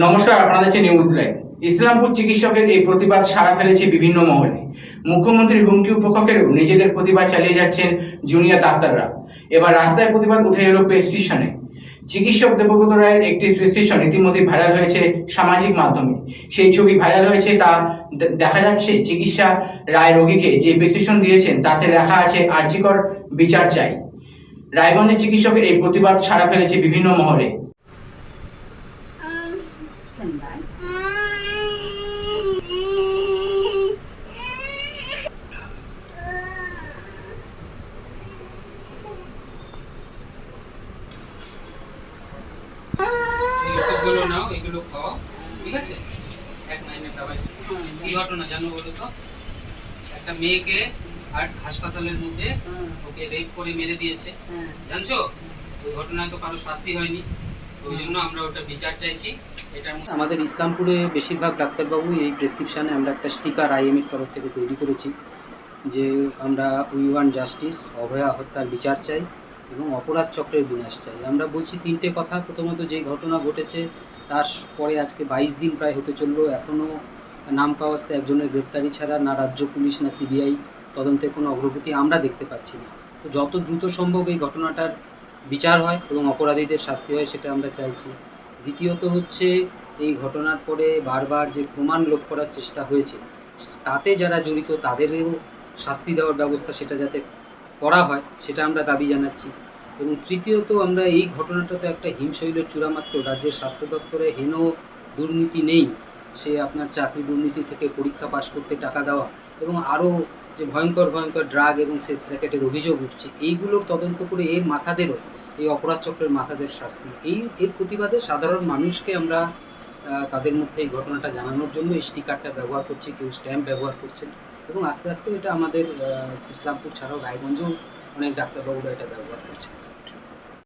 নমস্কার, আপনাদের হচ্ছে নিউজ লাইভ ইসলামপুর চিকিৎসকের এই প্রতিবাদ সারা ফেলেছে বিভিন্ন মহলে। মুখ্যমন্ত্রীর হুমকি উপেক্ষকেরও নিজেদের প্রতিবাদ চালিয়ে যাচ্ছেন জুনিয়র ডাক্তাররা। এবার রাস্তায় প্রতিবাদ উঠে এলো প্রেসক্রিপশনে। চিকিৎসক দেবব্রত রায়ের একটি প্রেসক্রিপশন ইতিমধ্যে ভাইরাল হয়েছে সামাজিক মাধ্যমে। সেই ছবি ভাইরাল হয়েছে তা দেখা যাচ্ছে চিকিৎসা রায় রোগীকে যে প্রেসক্রিপশন দিয়েছেন তাতে লেখা আছে আর্জিকর বিচার চাই। রায়গঞ্জের চিকিৎসকের এই প্রতিবাদ সারা ফেলেছে বিভিন্ন মহলে। নাও এগুলো খাও ঠিক আছে? এক মাইনে খাবার কি ঘটনা জানো বলো তো? একটা মেয়েকে আর হাসপাতালের মধ্যে ওকে রেপ করে মেরে দিয়েছে। জানছো? ওই ঘটনায় তো কারও শাস্তি হয়নি। ওই জন্য আমরা ওটা বিচার চাইছি। মধ্যে আমাদের ইসলামপুরে বেশিরভাগ ডাক্তারবাবু এই প্রেসক্রিপশানে আমরা একটা স্টিকার আইএমের তরফ থেকে তৈরি করেছি, যে আমরা উই ওয়ান জাস্টিস, অভয়া হত্যার বিচার চাই এবং অপরাধ চক্রের বিনাশ চাই। আমরা বলছি তিনটে কথা। প্রথমত যে ঘটনা ঘটেছে, তার পরে আজকে বাইশ দিন প্রায় হতে চলল। এখনও নাম পাওয়াস্তে একজনের গ্রেপ্তারি ছাড়া না রাজ্য পুলিশ, না সিবিআই, তদন্তের কোনো অগ্রগতি আমরা দেখতে পাচ্ছি না। তো যত দ্রুত সম্ভব এই ঘটনাটার বিচার হয় এবং অপরাধীদের শাস্তি হয় সেটা আমরা চাইছি। দ্বিতীয়ত হচ্ছে এই ঘটনার পরে বারবার যে প্রমাণ লোপ করার চেষ্টা হয়েছে, তাতে যারা জড়িত তাদেরও শাস্তি দেওয়ার ব্যবস্থা সেটা যাতে করা হয় সেটা আমরা দাবি জানাচ্ছি। এবং তৃতীয়ত আমরা এই ঘটনাটাতে একটা হিমশৈলের চূড়ামাত্র রাজ্যের স্বাস্থ্য দপ্তরে হেন দুর্নীতি নেই, সে আপনার চাকরি দুর্নীতি থেকে পরীক্ষা পাশ করতে টাকা দেওয়া এবং আরও যে ভয়ঙ্কর ভয়ঙ্কর ড্রাগ এবং সেক্স র্যাকেটের অভিযোগ উঠছে, এইগুলোর তদন্ত করে এর মাথাদেরও এই অপরাধ চক্রের মাথাদের শাস্তি। এই, এর প্রতিবাদে সাধারণ মানুষকে আমরা তাদের মধ্যে এই ঘটনাটা জানানোর জন্য স্টিকারটা ব্যবহার করছি, কেউ স্ট্যাম্প ব্যবহার করছেন এবং আস্তে আস্তে এটা আমাদের ইসলামপুর ছাড়াও রায়গঞ্জেও অনেক ডাক্তারবাবুরা এটা ব্যবহার করছেন।